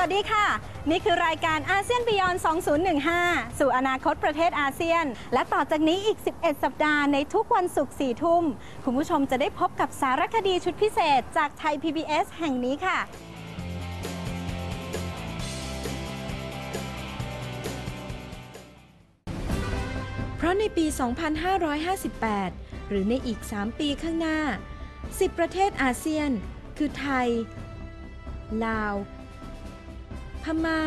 วัสดีค่ะ นี่คือรายการอาเซียนบิยอน 2015 สู่อนาคตประเทศอาเซียน และต่อจากนี้อีก 11 สัปดาห์ในทุกวันศุกร์4ทุ่ม คุณผู้ชมจะได้พบกับสารคดีชุดพิเศษจากไทย PBS แห่งนี้ค่ะเพราะในปี 2558 หรือในอีก 3 ปีข้างหน้า 10 ประเทศอาเซียน คือไทย ลาว พม่า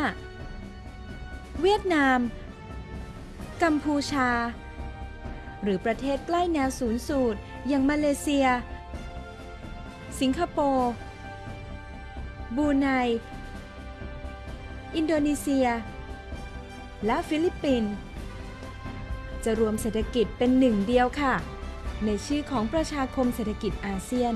เวียดนาม กัมพูชา หรือประเทศใกล้แนวศูนย์สูตรอย่างมาเลเซีย สิงคโปร์บรูไน อินโดนีเซีย และฟิลิปปินส์จะรวมเศรษฐกิจเป็นหนึ่งเดียวค่ะ ในชื่อของประชาคมเศรษฐกิจอาเซียน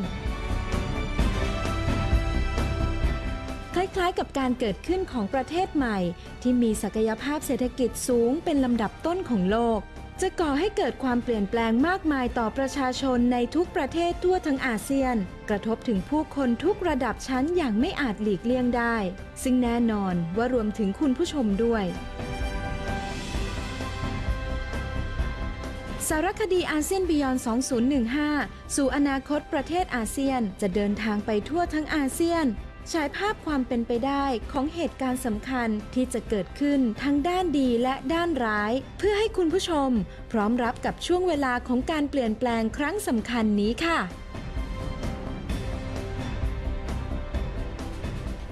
คล้ายๆ กับการเกิดขึ้นของประเทศใหม่ ที่มีศักยภาพเศรษฐกิจสูงเป็นลำดับต้นของโลก จะก่อให้เกิดความเปลี่ยนแปลงมากมายต่อประชาชนในทุกประเทศทั่วทั้งอาเซียน กระทบถึงผู้คนทุกระดับชั้นอย่างไม่อาจหลีกเลี่ยงได้ ซึ่งแน่นอนว่ารวมถึงคุณผู้ชมด้วยสารคดีอาเซียนบิยอน 2015 สู่อนาคตประเทศอาเซียน จะเดินทางไปทั่วทั้งอาเซียน ฉายภาพความเป็นไปได้ของเหตุการณ์สำคัญที่จะเกิดขึ้นทั้งด้านดีและด้านร้าย เพื่อให้คุณผู้ชม พร้อมรับกับช่วงเวลาของการเปลี่ยนแปลงครั้งสำคัญนี้ค่ะ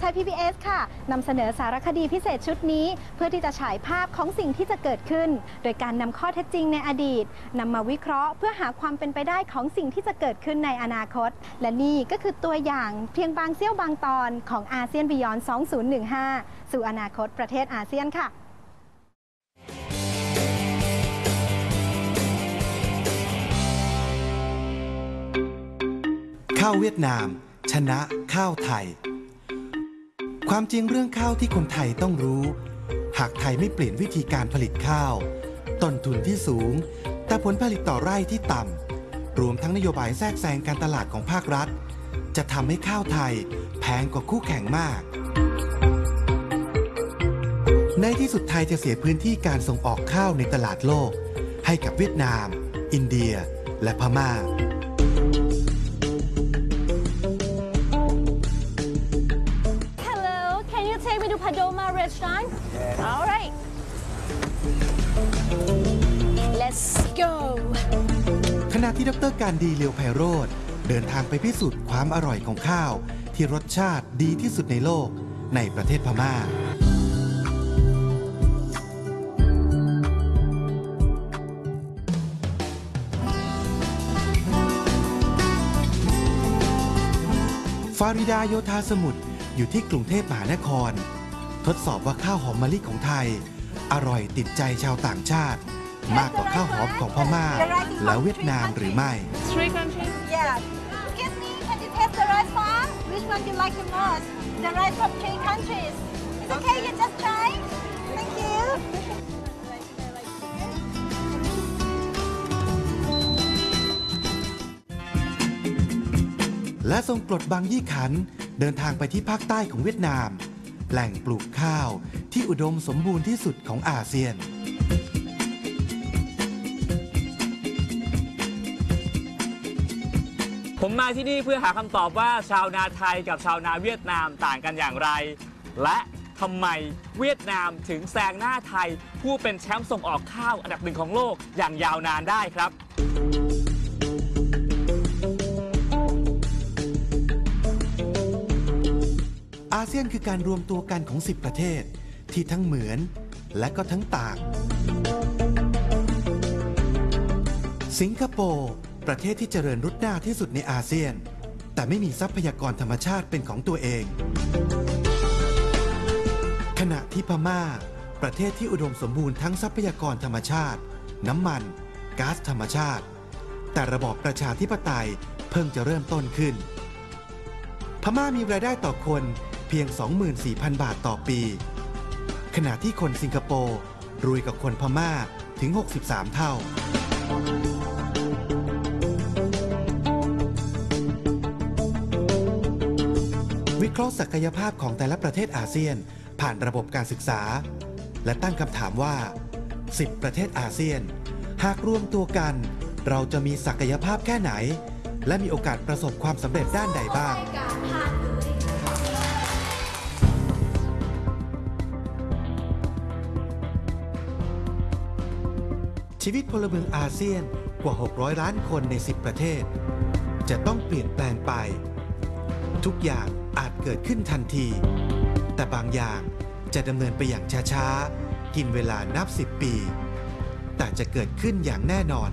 ทย PBS ค่ะนำเสนอสารคดีพิเศษชุดนี้ เพื่อที่จะฉายภาพของสิ่งที่จะเกิดขึ้น โดยการนำข้อเท็จจริงในอดีตนำมาวิเคราะห์ เพื่อหาความเป็นไปได้ของสิ่งที่จะเกิดขึ้นในอนาคต และนี่ก็คือตัวอย่างเพียงบางเสี้ยวบางตอนของอาเซียนบิยอน 2015 สู่อนาคตประเทศอาเซียนค่ะข้าวเวียดนาม ชนะข้าวไทย ความจริงเรื่องข้าวที่คนไทยต้องรู้ หากไทยไม่เปลี่ยนวิธีการผลิตข้าว ต้นทุนที่สูง แต่ผลผลิตต่อไร่ที่ต่ำ รวมทั้งนโยบายแทรกแซงการตลาดของภาครัฐ จะทำให้ข้าวไทยแพงกว่าคู่แข่งมาก ในที่สุดไทยจะเสียพื้นที่การส่งออกข้าวในตลาดโลก ให้กับเวียดนาม อินเดีย และพม่า ที่ดรการดีเลียวไพโรธเดินทางไปพิสูจน์ความอร่อยของข้าว ที่รสชาติดีที่สุดในโลกในประเทศพม่า ฟาริดาโยธาสมุทรอยู่ที่กรุงเทพมหานคร ทดสอบว่าข้าวหอมมะลิของไทย อร่อยติดใจชาวต่างชาติ มากกว่าข้าวหอมของพม่า และเวียดนามหรือไม่ Three countries. Yeah. Excuse me, can you taste the rice farm? Which one you like the most? The rice from three countries. It's okay, you just try. Thank you. และทรงปลดบางยี่ขัน เดินทางไปที่ภาคใต้ของเวียดนาม แหล่งปลูกข้าวที่อุดมสมบูรณ์ที่สุดของอาเซียน ผมมาที่นี่เพื่อหาคำตอบว่าชาวนาไทยกับชาวนาเวียดนามต่างกันอย่างไร และทำไมเวียดนามถึงแซงหน้าไทย ผู้เป็นแชมป์ส่งออกข้าวอันดับหนึ่งของโลกอย่างยาวนานได้ครับ อาเซียนคือการรวมตัวกันของ 10 ประเทศ ที่ทั้งเหมือนและก็ทั้งต่าง สิงคโปร์ ประเทศที่เจริญรุดหน้าที่สุดในอาเซียน แต่ไม่มีทรัพยากรธรรมชาติเป็นของตัวเอง ขณะที่พม่า ประเทศที่อุดมสมบูรณ์ทั้งทรัพยากรธรรมชาติ น้ำมันก๊าซธรรมชาติ แต่ระบอบประชาธิปไตยเพิ่งจะเริ่มต้นขึ้น พม่ามีรายได้ต่อคนเพียง 24,000 บาทต่อปี ขณะที่คนสิงคโปร์รวยกว่าคนพม่าถึง 63 เท่า วิเคราะห์ศักยภาพของแต่ละประเทศอาเซียน ผ่านระบบการศึกษา และตั้งคำถามว่า 10 ประเทศอาเซียน หากรวมตัวกัน เราจะมีศักยภาพแค่ไหน และมีโอกาสประสบความสำเร็จด้านใดบ้าง ชีวิตพลเมืองอาเซียนกว่า 600 ล้านคนใน 10 ประเทศ จะต้องเปลี่ยนแปลงไป ทุกอย่าง เกิดขึ้นทันที แต่บางอย่างจะดำเนินไปอย่างช้าๆ กินเวลานับ10ปี แต่จะเกิดขึ้นอย่างแน่นอน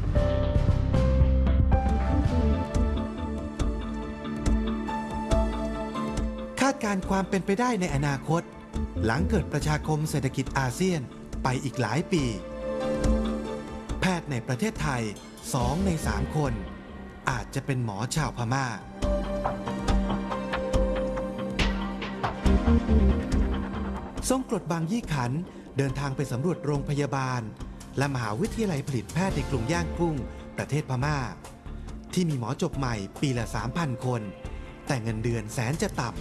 คาดการณ์ความเป็นไปได้ในอนาคต หลังเกิดประชาคมเศรษฐกิจอาเซียนไปอีกหลายปี แพทย์ในประเทศไทย2ใน3คน อาจจะเป็นหมอชาวพมา่า ทรงกรดบางยี่ขัน เดินทางไปสำรวจโรงพยาบาล และมหาวิทยาลัยผลิตแพทย์ในกรุงย่างกุ้ง ประเทศพม่า ที่มีหมอจบใหม่ปีละ 3,000 คน แต่เงินเดือนแสนจะต่ำ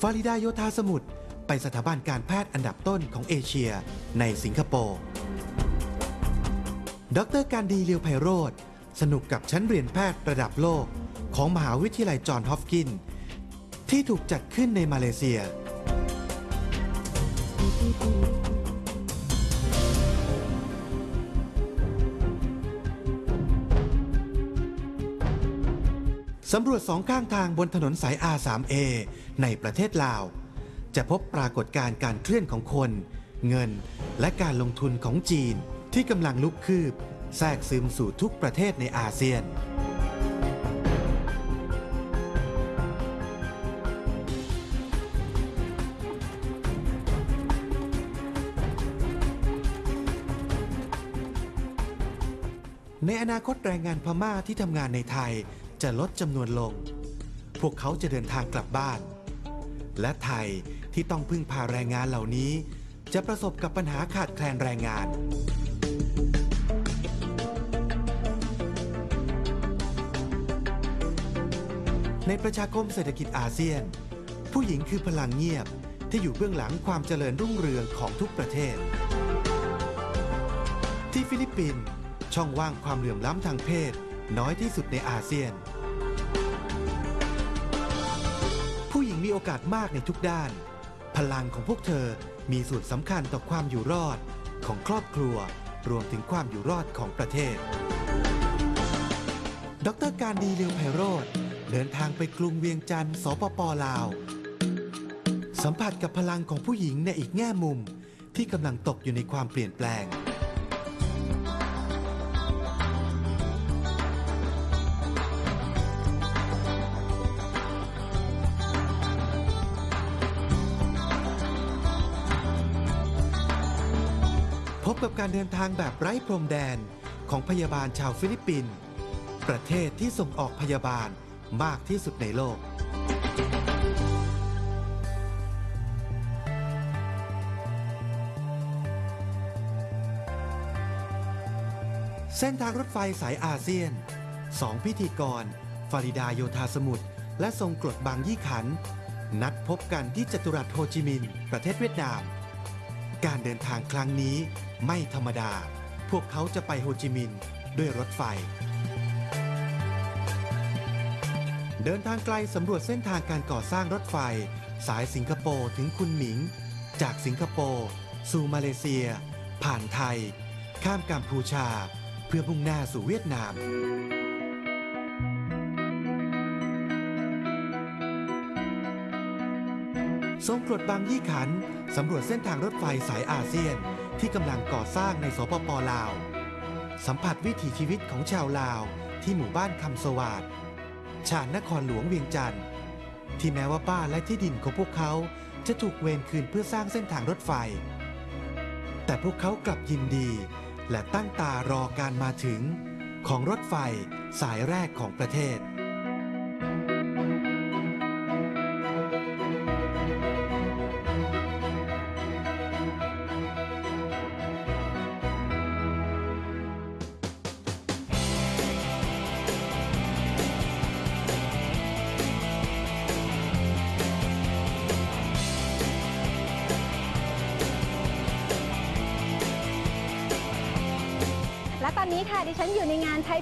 ฟาริดาโยธาสมุทรไปสถาบันการแพทย์อันดับต้นของเอเชียในสิงคโปร์ ดรการดีเลียวไพโรธสนุกกับชั้นเรียนแพทย์ระดับโลก ของมหาวิทยาลัยจอห์นฮอฟกิน ที่ถูกจัดขึ้นในมาเลเซีย สำรวจสองข้างทางบนถนนสาย R3A ในประเทศลาว จะพบปรากฏการณ์การเคลื่อนของคน เงินและการลงทุนของจีนที่กำลังลุกคืบ แทรกซึมสู่ทุกประเทศในอาเซียน นาคตแรงงานพม่าที่ทำงานในไทยจะลดจำนวนลง พวกเขาจะเดินทางกลับบ้าน และไทยที่ต้องพึ่งพาแรงงานเหล่านี้ จะประสบกับปัญหาขาดแคลนแรงงาน ในประชาคมเศรษฐกิจอาเซียน ผู้หญิงคือพลังเงียบที่อยู่เบื้องหลังความเจริญรุ่งเรืองของทุกประเทศ ที่ฟิลิปปินส์ ช่องว่างความเหลื่อมล้ำทางเพศ น้อยที่สุดในอาเซียน ผู้หญิงมีโอกาสมากในทุกด้าน พลังของพวกเธอมีส่วนสำคัญต่อความอยู่รอดของครอบครัวรวมถึงความอยู่รอดของประเทศ ดรการดีเลียวไพโรธเดินทางไปกรุงเวียงจันทร์สปปลาว สัมผัสกับพลังของผู้หญิงในอีกแง่มุมที่กำลังตกอยู่ในความเปลี่ยนแปลง กับการเดินทางแบบไร้พรมแดนของพยาบาลชาวฟิลิปปินส์ประเทศที่ส่งออกพยาบาลมากที่สุดในโลก เส้นทางรถไฟสายอาเซียนสองพิธีกร ฟาริดาโยธาสมุทรและทรงกรดบางยี่ขัน นัดพบกันที่จตุรัสโฮจิมินห์ประเทศเวียดนาม การเดินทางครั้งนี้ไม่ธรรมดา พวกเขาจะไปโฮจิมินห์ด้วยรถไฟ เดินทางไกลสำรวจเส้นทางการก่อสร้างรถไฟ สายสิงคโปร์ถึงคุนหมิง จากสิงคโปร์สู่มาเลเซีย ผ่านไทย ข้ามกัมพูชา เพื่อมุ่งหน้าสู่เวียดนามทรงกรดบางยี่ขัน สำรวจเส้นทางรถไฟสายอาเซียนที่กำลังก่อสร้างในสปปลาว สัมผัสวิถีชีวิตของชาวลาวที่หมู่บ้านคำสวาดชาญนครหลวงเวียงจันทร์ที่แม้ว่าบ้านและที่ดินของพวกเขาจะถูกเวรคืนเพื่อสร้างเส้นทางรถไฟ แต่พวกเขากลับยินดี และตั้งตารอการมาถึง ของรถไฟสายแรกของประเทศ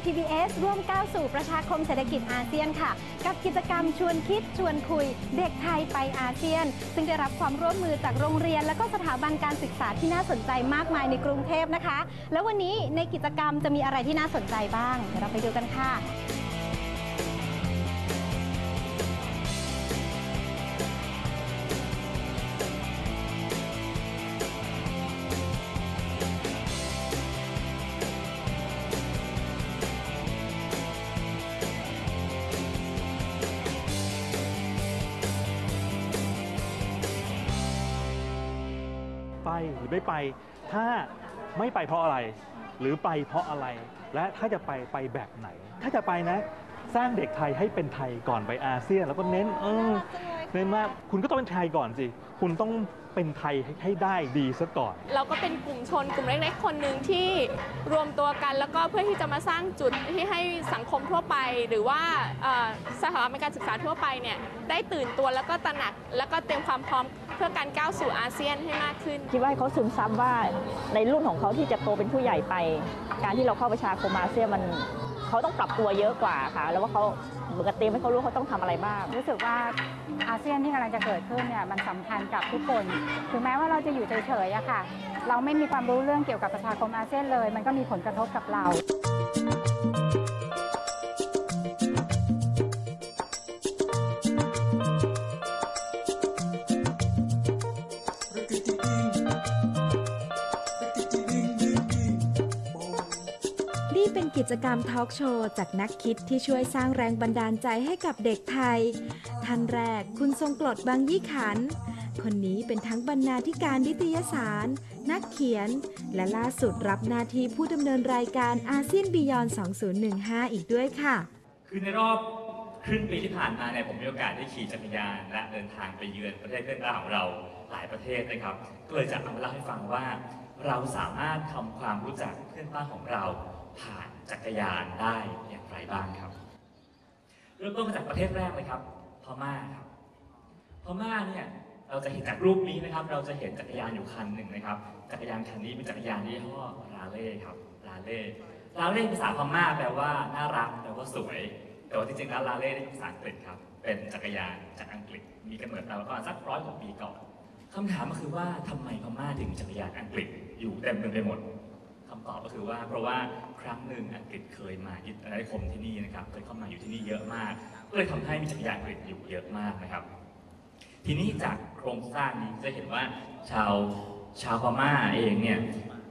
PBS ร่วมก้าวสู่ประชาคมเศรษฐกิจอาเซียนค่ะ กับกิจกรรมชวนคิดชวนคุย เด็กไทยไปอาเซียน ซึ่งได้รับความร่วมมือจากโรงเรียน และก็สถาบันการศึกษาที่น่าสนใจมากมายในกรุงเทพนะคะ แล้ววันนี้ในกิจกรรมจะมีอะไรที่น่าสนใจบ้างเดี๋ยวเราไปดูกันค่ะ หรือไม่ไป ถ้าไม่ไปเพราะอะไร หรือไปเพราะอะไร และถ้าจะไปไปแบบไหน ถ้าจะไปนะ สร้างเด็กไทยให้เป็นไทยก่อนไปอาเซียน แล้วก็เน้นเออเน้นมากคุณก็ต้องเป็นไทยก่อนสิ คุณต้อง เป็นไทยให้ให้ได้ดีซะก่อน เราก็เป็นกลุ่มชนกลุ่มเล็กๆคนหนึ่งที่รวมตัวกัน แล้วก็เพื่อที่จะมาสร้างจุดที่ให้สังคมทั่วไป หรือว่าเอ่อสถาบันการศึกษาทั่วไปเนี่ยได้ตื่นตัวแล้วก็ตระหนัก แล้วก็เตรียมความพร้อมเพื่อการก้าวสู่อาเซียนให้มากขึ้น คิดว่าให้เขาซึมซับว่าในรุ่นของเขาที่จะโตเป็นผู้ใหญ่ไป การที่เราเข้าประชาคมอาเซียนมัน เขาต้องปรับตัวเยอะกว่าค่ะ แล้วว่าเขาเหมือนกับเตรียมให้เขารู้เขาต้องทำอะไรบ้าง รู้สึกว่าอาเซียนที่กำลังจะเกิดขึ้นเนี่ยมันสำคัญกับทุกคน ถึงแม้ว่าเราจะอยู่เฉยๆอะค่ะ เราไม่มีความรู้เรื่องเกี่ยวกับประชาคมอาเซียนเลย มันก็มีผลกระทบกับเรา กิจกรรมทอล์กโชว์จากนักคิดที่ช่วยสร้างแรงบันดาลใจให้กับเด็กไทย ท่านแรกคุณทรงกลดบางยี่ขัน คนนี้เป็นทั้งบรรณาธิการนิตยสาร นักเขียน และล่าสุดรับหน้าที่ผู้ดำเนินรายการอาเซียนบียอน 2015 อีกด้วยค่ะ คือในรอบครึ่งปีที่ผ่านมาเนี่ยผมมีโอกาสได้ขี่จักรยานและเดินทางไปเยือนประเทศเพื่อนบ้านของเราหลายประเทศนะครับ ก็เลยจะเอามาเล่าให้ฟังว่า เราสามารถทำความรู้จักเพื่อนบ้านของเรา ผ่านจักรยานได้อย่างไรบ้างครับ เริ่มต้นมาจากประเทศแรกเลยครับพม่าครับพม่าเนี่ยเราจะเห็นจากรูปนี้นะครับ เราจะเห็นจักรยานอยู่คันหนึ่งนะครับ จักรยานคันนี้เป็นจักรยานยี่ห้อราเล่ครับราเล่ราเล่ภาษาพม่าแปลว่าน่ารักแปลว่าสวย แต่ว่าจริงๆแล้วราเล่นี่เป็นภาษาอังกฤษครับ เป็นจักรยานจากอังกฤษ มีกำเนิดมาประมาณสักร้อยกว่าปีก่อนคำถามก็คือว่าทำไมพม่าถึงมีจักรยานอังกฤษอยู่เต็มไปหมดคำ ตอบก็คือว่าเพราะว่าครั้งหนึ่งอังกฤษเคยมายึดอาณานิคมที่นี่นะครับเคยเข้ามาอยู่ที่นี่เยอะมาก ก็เลยทำให้มีจักรยานอังกฤษอยู่เยอะมากนะครับ ทีนี้จากโครงสร้างนี้จะเห็นว่าชาวชาวพม่าเองเนี่ย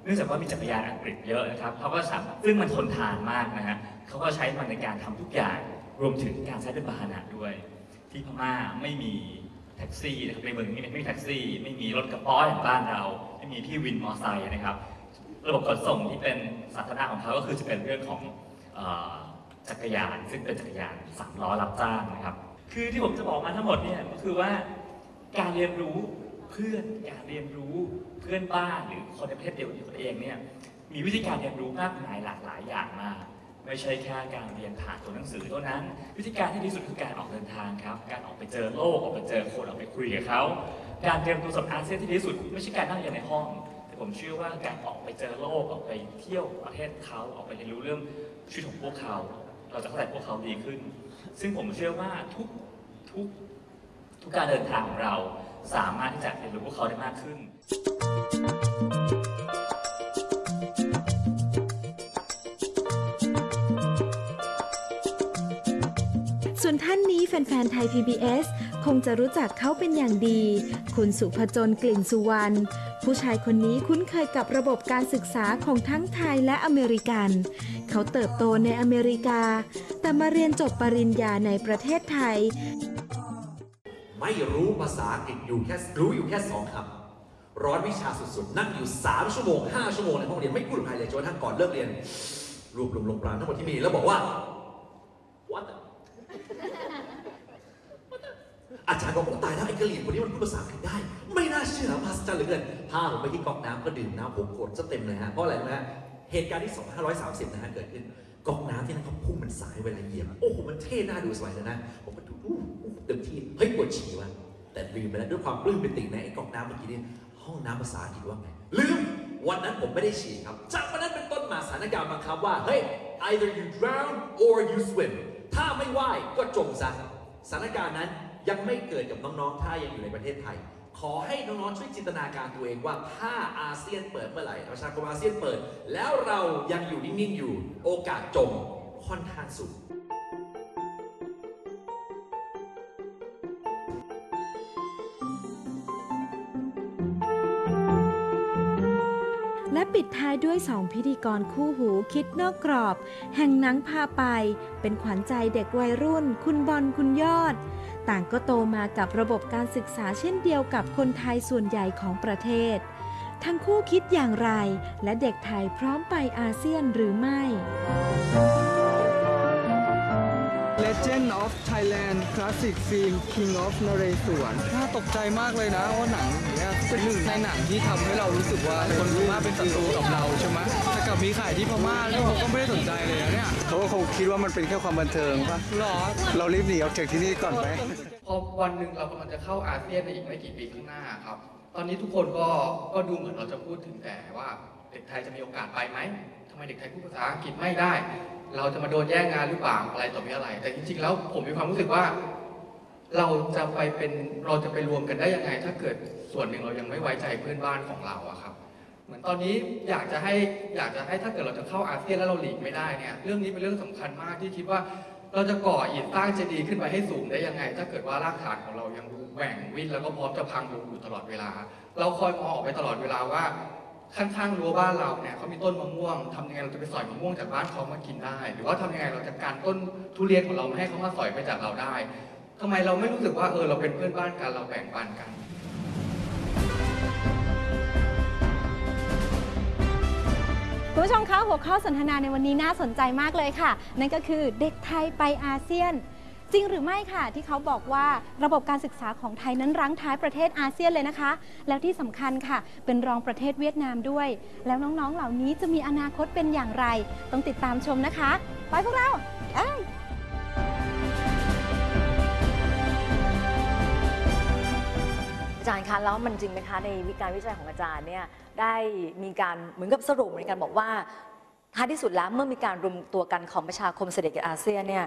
เนื่องจากว่ามีจักรยานอังกฤษเยอะนะครับเขาก็สามซึ่งมันทนทานมากนะฮะเขาก็ใช้มันในการทำทุกอย่างรวมถึงการใช้เป็นพาหนะด้วย ที่พม่าไม่มีแท็กซี่นะครับในเมืองนี้ไม่มีแท็กซี่ ไม่มีรถกระป๋ออย่างบ้านเรา ไม่มีพี่วินมอเตอร์ไซค์นะครับ ระบบขนส่งที่เป็นสาธารณะของเขาก็คือจะเป็นเรื่องของอจักรยาน ซึ่งเป็นจักรยานสามล้อรับจ้างนะครับ คือที่ผมจะบอกมาทั้งหมดเนี่ยก็คือว่าการเรียนรู้เพื่อนการเรียนรู้เพื่อนบ้านหรือคนในประเทศเดียวกันตัวเองเนี่ยมีวิธีการเรียนรู้มากมายหลากหลายอย่างมากไม่ใช่แค่การเรียนผ่านตัวหนังสือเท่านั้น วิธีการที่ดีสุดคือการออกเดินทางครับ การออกไปเจอโลกออกไปเจอคนออกไปคุยกับเขา การเตรียมตัวสำหรับอาเซียนที่ดีสุด ไม่ใช่การนั่งเรียนในห้อง ผมเชื่อว่าการออกไปเจอโลกออกไปเที่ยวประเทศเขาออกไปเรียนรู้เรื่องชีวิตของพวกเขา เราจะเข้าใจพวกเขาดีขึ้น ซึ่งผมเชื่อว่าทุกทุกทุกการเดินทางของเราสามารถที่จะเรียนรู้พวกเขาได้มากขึ้น ฟนๆ ไทย PBS คงจะรู้จักเขาเป็นอย่างดี คุณสุภจนกลิ่นสุวรรณ ผู้ชายคนนี้คุ้นเคยกับระบบการศึกษาของทั้งไทยและอเมริกัน เขาเติบโตในอเมริกา แต่มาเรียนจบปริญญาในประเทศไทย ไม่รู้ภาษาอังกฤษอยู่แค่รู้อยู่แค่สองคำร้อนวิชาสุดๆ นั่งอยู่ 3 ชั่วโมง 5 ชั่วโมงในห้องเรียนไม่พูดกับใครเลยจนกระทั่งก่อนเลิกเรียนรวบรวมลงปราณทั้งหมดที่มีแล้วบอกว่า what the- อาจารย์บอกว่าตายแล้วไอ้กะเหรี่ยงคนนี้มันพูดภาษาอังกฤษได้ ไม่น่าเชื่อภาษาเหลือเกินพาผมไปที่ก๊อกน้ำก็ดื่มน้ำผมขวดซะเต็มเลยฮะเพราะอะไรรู้ไหมฮะเหตุการณ์ที่ 2530 นะฮะเกิดขึ้นก๊อกน้ำที่นั่นเขาพุ่งมันสายเวลาเหยียบโอ้โหมันเท่น่าดูสมัยนั้นะผมก็ดูเต็มที่เฮ้ยปวดฉี่ว่ะแต่ลืมไปแล้วด้วยความปลื้มปิติในไอ้ก๊อกน้ำเมื่อกี้นี่ห้องน้ำภาษาอังกฤษว่าไงลืมวันนั้นผมไม่ได้ฉี่ครับ จากวันนั้นเป็นต้นมาสถานการณ์บังคับว่าเฮ้ย either you drown or you swim ถ้าไม่ว่ายก็จมซะสถานการณ์นั้น ยังไม่เกิดกับน้องๆ ถ้ายังอยู่ในประเทศไทย ขอให้น้องๆ ช่วยจินตนาการตัวเองว่าถ้าอาเซียนเปิดเมื่อไหร่ประชาคมอาเซียนเปิด แล้วเรายังอยู่นิ่งๆ อยู่ โอกาสจมค่อนข้างสูงและปิดท้ายด้วยสองพิธีกรคู่หูคิดนอกกรอบ แห่งหนังพาไป เป็นขวัญใจเด็กวัยรุ่น คุณบอลคุณยอด ต่างก็โตมากับระบบการศึกษาเช่นเดียวกับคนไทยส่วนใหญ่ของประเทศ ทั้งคู่คิดอย่างไร และเด็กไทยพร้อมไปอาเซียนหรือไม่ Legend of Thailand Classic Film King of นเรศวรน่าตกใจมากเลยนะว่าหนังเนี้ยเป็นหนึ่งในหนังที่ทำให้เรารู้สึกว่าคนพม่าเป็นศัตรูกับเราใช่ไหมแต่กลับมีขายที่พม่าแล้วเขาก็ไม่ได้สนใจเลยนะเนี่ยเขาก็คงคิดว่ามันเป็นแค่ความบันเทิงปะหรอเรารีบหนีออกจากที่นี่ก่อนไหมพอวันหนึ่งเรากำลังจะเข้าอาเซียนในอีกไม่กี่ปีข้างหน้าครับ ตอนนี้ทุกคนก็ก็ดูเหมือนเราจะพูดถึงแต่ว่าเด็กไทยจะมีโอกาสไปไหมทำไมเด็กไทยพูดภาษาอังกฤษไม่ได้ เราจะมาโดนแย่งงานหรือเปล่าอะไรต่อมีอะไร แต่จริงๆแล้วผมมีความรู้สึกว่า เราจะไปเป็นเราจะไปรวมกันได้ยังไง ถ้าเกิดส่วนหนึ่งเรายังไม่ไว้ใจเพื่อนบ้านของเราอะครับ เหมือนตอนนี้อยากจะให้อยากจะให้ถ้าเกิดเราจะเข้าอาเซียนแล้วเราหลีกไม่ได้เนี่ยเรื่องนี้เป็นเรื่องสำคัญมากที่คิดว่าเราจะก่ออิฐสร้างเจดีย์ขึ้นไปให้สูงได้ยังไง ถ้าเกิดว่ารากฐานของเรายังแหว่งวิ่นแล้วก็พร้อมจะพังลงอยู่ตลอดเวลา เราคอยมองออกไปตลอดเวลาว่า ข้างๆรั้วบ้านเราเนี่ยเขามีต้นมะม่วงทำยังไงเราจะไปสอยมะม่วงจากบ้านเขามากินได้ หรือว่าทำยังไงเราจะการต้นทุเรียนของเราไม่ให้เขามาสอยไปจากเราได้ทำไมเราไม่รู้สึกว่าเออเราเป็นเพื่อนบ้านกันเราแบ่งปันกันคุณผู้ชมคะหัวข้อสนทนาในวันนี้น่าสนใจมากเลยค่ะ นั่นก็คือเด็กไทยไปอาเซียน จริงหรือไม่ค่ะ ที่เขาบอกว่าระบบการศึกษาของไทยนั้นรั้งท้ายประเทศอาเซียนเลยนะคะ แล้วที่สำคัญค่ะ เป็นรองประเทศเวียดนามด้วย แล้วน้องๆเหล่านี้จะมีอนาคตเป็นอย่างไร ต้องติดตามชมนะคะ ไปพวกเราเอ้ยอาจารย์คะแล้วมันจริงไหมคะในวิการวิจัยของอาจารย์เนี่ยได้มีการเหมือนกับสรุปในการบอกว่า ท้ายที่สุดแล้วเมื่อมีการรวมตัวกันของประชาคมเศรษฐกิจอาเซียนเนี่ย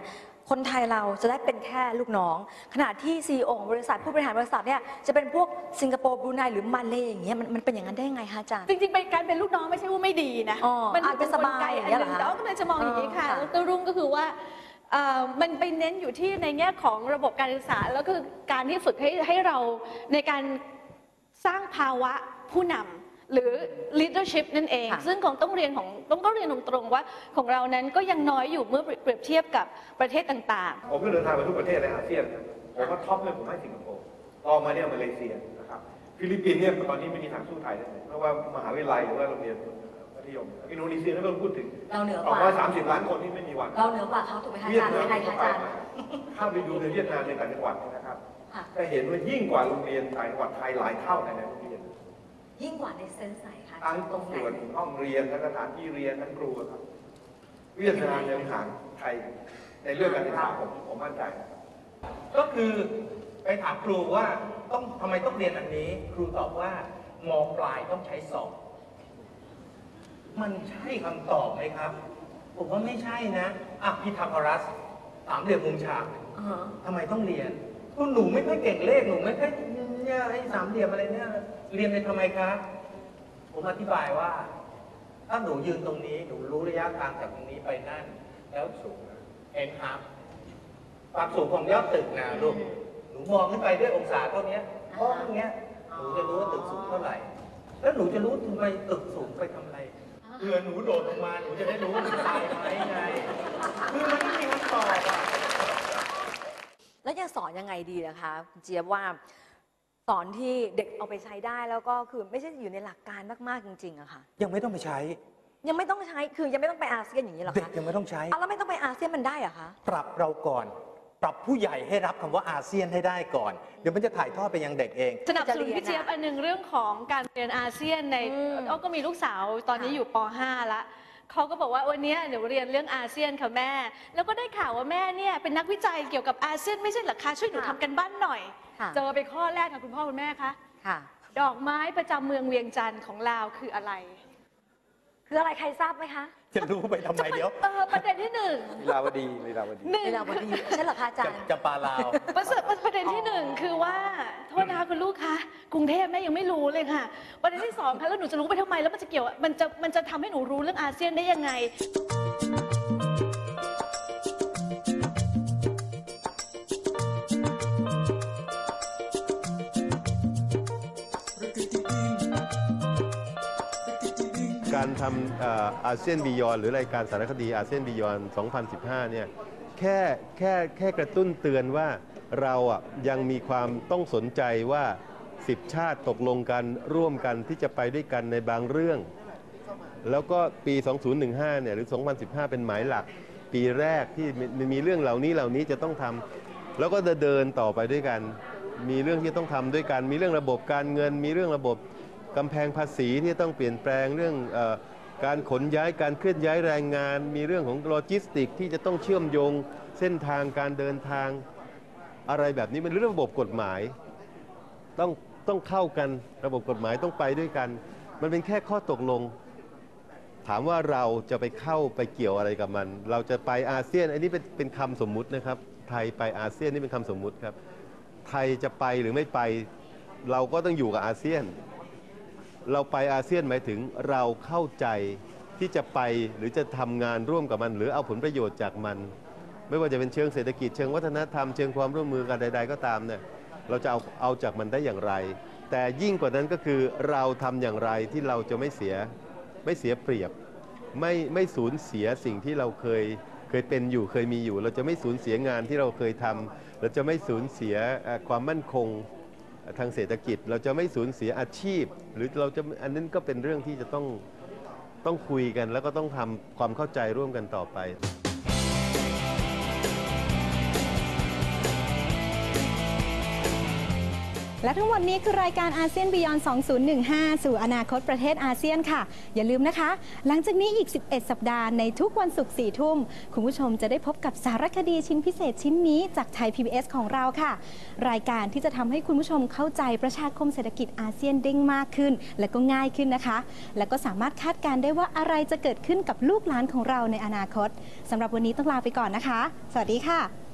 คนไทยเราจะได้เป็นแค่ลูกน้อง ขณะที่ซีอของบริษัทผู้บริหารบริษัทเนี่ยจะเป็นพวกสิงคโปร์บรูไนหรือมาเลย์อย่างเงี้ยมันมันเป็นอย่างนั้นได้ยังไงคะอาจารย์ จริงๆเป็นการเป็นลูกน้องไม่ใช่ว่าไม่ดีนะ อ๋อมันอาจจะสบายอย่างเงี้ยเหรอคะแต่ว่ากำลังจะมองอย่างนี้ค่ะอ๋อค่ะ แล้วก็รุ่งก็คือว่าเอ่อมันไปเน้นอยู่ที่ในแง่ของระบบการศึกษา แล้วก็การที่ฝึกให้ให้เราในการสร้างภาวะผู้นำ หรือ leadership นั่นเอง ค่ะ ซึ่งของต้องเรียนของต้องต้องเรียนตรงๆว่าของเรานั้นก็ยังน้อยอยู่เมื่อเปรียบเทียบกับประเทศต่างๆ ผมก็เดินทางไปทุกประเทศในอาเซียนนะผมว่าท็อปเลยผมให้สิงคโปร์ต่อมาเนี่ยมาเลเซียนะครับฟิลิปปินส์เนี่ยตอนนี้ไม่มีทางสู้ไทยได้เลยเพราะว่ามหาวิทยาลัยหรือว่าโรงเรียนมัธยมอินโดนีเซียไม่ต้องพูดถึงเราเหนือกบอกว่าว่า30 ล้านคนที่ไม่มีวันเราเหนือกว่าเขาถูกไหมคะอาเวียดจารย์นามยังไงก็คะอาไปจารย์มาถ้าไปดูในเวียดนามในต่างจังหวัดเนี่ยนะครับค่ะ จะเห็นว่ายิ่งกว่าโรงเรียนต่างจังหวัดไทยหลายเท่าในโรงเรี ยนยิ่งกว่าในเซนส์ไหนคะทั้งตรงไหนส่วนห้องเรียนทั้งสถานที่เรียนทั้งครูครับเวียดนามยังห่างไทยในเรื่องการศึกษาผมผมมั่นใจ ก็คือไปถามครูว่าต้องทำไมต้องเรียนอันนี้ ครูตอบว่ามปลายต้องใช้สอบ มันใช่คำตอบไหมครับ ผมว่าไม่ใช่นะอะพีทาโกรัสสามเหลี่ยมมุมฉากอ่าฮะทำไมต้องเรียนก็หนูไม่ค่อยเก่งเลขหนูไม่ค่อยเนี่ยไอ้สามเหลี่ยมอะไรเนี่ย เรียนไปทำไมครับผมอธิบายว่า ถ้าหนูยืนตรงนี้ หนูรู้ระยะทางจากตรงนี้ไปนั่น แล้วสูงเห็นครับความสูงของยอดตึกนะลูกหนูมองขึ้นไปด้วยองศาเท่านี้เพราะอย่างเงี้ยหนูจะรู้ว่าตึกสูงเท่าไหร่ แล้วหนูจะรู้ทำไมตึกสูงไปทำอะไรเผื่อหนูโดดลงมาหนูจะได้รู้ว่ามันตายไหมไงคือมันไม่มีคำตอบอะแล้วจะสอนยังไงดีนะคะคุณเจี๊ยบว่า สอนที่เด็กเอาไปใช้ได้แล้วก็คือไม่ใช่อยู่ในหลักการมากๆจริงๆอะค่ะ ยังไม่ต้องไปใช้ ยังไม่ต้องใช้คือยังไม่ต้องไปอาเซียนอย่างนี้หรอเด็กคะยังไม่ต้องใช้อะแล้วไม่ต้องไปอาเซียนมันได้เหรอคะ ปรับเราก่อน ปรับผู้ใหญ่ให้รับคำว่าอาเซียนให้ได้ก่อน เดี๋ยวมันจะถ่ายทอดไปยังเด็กเอง สนับสนุนพี่เจี๊ยบอันหนึ่งเรื่องของการเรียนอาเซียนในอืมอ้อก็มีลูกสาวตอนนี้อยู่ป .5 ละ เขาก็บอกว่าวันนี้เดี๋ยวเรียนเรื่องอาเซียนค่ะแม่ แล้วก็ได้ข่าวว่าแม่เนี่ยเป็นนักวิจัยเกี่ยวกับอาเซียนไม่ใช่เหรอคะช่วยหนูทำกันบ้านหน่อย ค่ะ เจอไปข้อแรกค่ะคุณพ่อคุณแม่คะค่ะ ดอกไม้ประจำเมืองเวียงจันทร์ของลาวคืออะไร คืออะไรใครทราบไหมคะจะรู้ไปทำไมเดี๋ยวเออประเด็นที่หนึ่งลีลาวดีลีลาวดีหนึ่งเวลาวันดีใช่เหรอคะอาจารย์ จะปาลาว ประเสริฐประเด็นที่หนึ่งคือว่าโทษนะคะคุณลูกคะกรุงเทพแม่ยังไม่รู้เลยค่ะ ประเด็นที่สองคะแล้วหนูจะรู้ไปทำไมแล้วมันจะเกี่ยวมันจะมันจะทำให้หนูรู้เรื่องอาเซียนได้ยังไง ทำออาเซียนบียอนหรือรายการสารคดีอาเซียนบียอน 2015 เนี่ยแค่แค่แค่กระตุ้นเตือนว่าเราอะยังมีความต้องสนใจว่า 10 ชาติตกลงกันร่วมกันที่จะไปด้วยกันในบางเรื่อง แล้วก็ปี 2015 เนี่ยหรือ 2015 เป็นหมายหลัก ปีแรกที่มีมีเรื่องเหล่านี้เหล่านี้จะต้องทำแล้วก็จะเดินต่อไปด้วยกัน มีเรื่องที่ต้องทำด้วยกัน มีเรื่องระบบการเงิน มีเรื่องระบบ กำแพงภาษีที่ต้องเปลี่ยนแปลงเรื่องอการขนย้ายการเคลื่อนย้ายแรงงาน มีเรื่องของโลจิสติกที่จะต้องเชื่อมโยงเส้นทางการเดินทางอะไรแบบนี้เป็นเรื่องระบบกฎหมาย ต้องต้องเข้ากันระบบกฎหมายต้องไปด้วยกัน มันเป็นแค่ข้อตกลง ถามว่าเราจะไปเข้าไปเกี่ยวอะไรกับมัน เราจะไปอาเซียน อันนี้เป็นเป็นคำสมมุตินะครับ ไทยไปอาเซียนนี่เป็นคำสมมุติครับ ไทยจะไปหรือไม่ไป เราก็ต้องอยู่กับอาเซียน เราไปอาเซียนหมายถึงเราเข้าใจที่จะไปหรือจะทำงานร่วมกับมัน หรือเอาผลประโยชน์จากมัน ไม่ว่าจะเป็นเชิงเศรษฐกิจเชิงวัฒนธรรมเชิงความร่วมมือกันใด ๆ ก็ตามเนี่ยเราจะเอาเอาจากมันได้อย่างไร แต่ยิ่งกว่านั้นก็คือเราทำอย่างไรที่เราจะไม่เสียไม่เสียเปรียบ ไม่ไม่สูญเสียสิ่งที่เราเคยเคยเป็นอยู่เคยมีอยู่ เราจะไม่สูญเสียงานที่เราเคยทำเราจะไม่สูญเสียความมั่นคง ทางเศรษฐกิจ เราจะไม่สูญเสียอาชีพ หรือเราจะอันนั้นก็เป็นเรื่องที่จะต้องต้องคุยกัน แล้วก็ต้องทำความเข้าใจร่วมกันต่อไป และทั้งหมดนี้คือรายการอาเซียนบียอน2015 สู่อนาคตประเทศอาเซียนค่ะ อย่าลืมนะคะ หลังจากนี้อีก 11 สัปดาห์ในทุกวันศุกร์4ทุ่ม คุณผู้ชมจะได้พบกับสารคดีชิ้นพิเศษชิ้นนี้จากไทย PBS ของเราค่ะ รายการที่จะทำให้คุณผู้ชมเข้าใจประชาคมเศรษฐกิจอาเซียนได้มากขึ้น และก็ง่ายขึ้นนะคะ และก็สามารถคาดการณ์ได้ว่าอะไรจะเกิดขึ้นกับลูกหลานของเราในอนาคตสำหรับวันนี้ต้องลาไปก่อนนะคะ สวัสดีค่ะ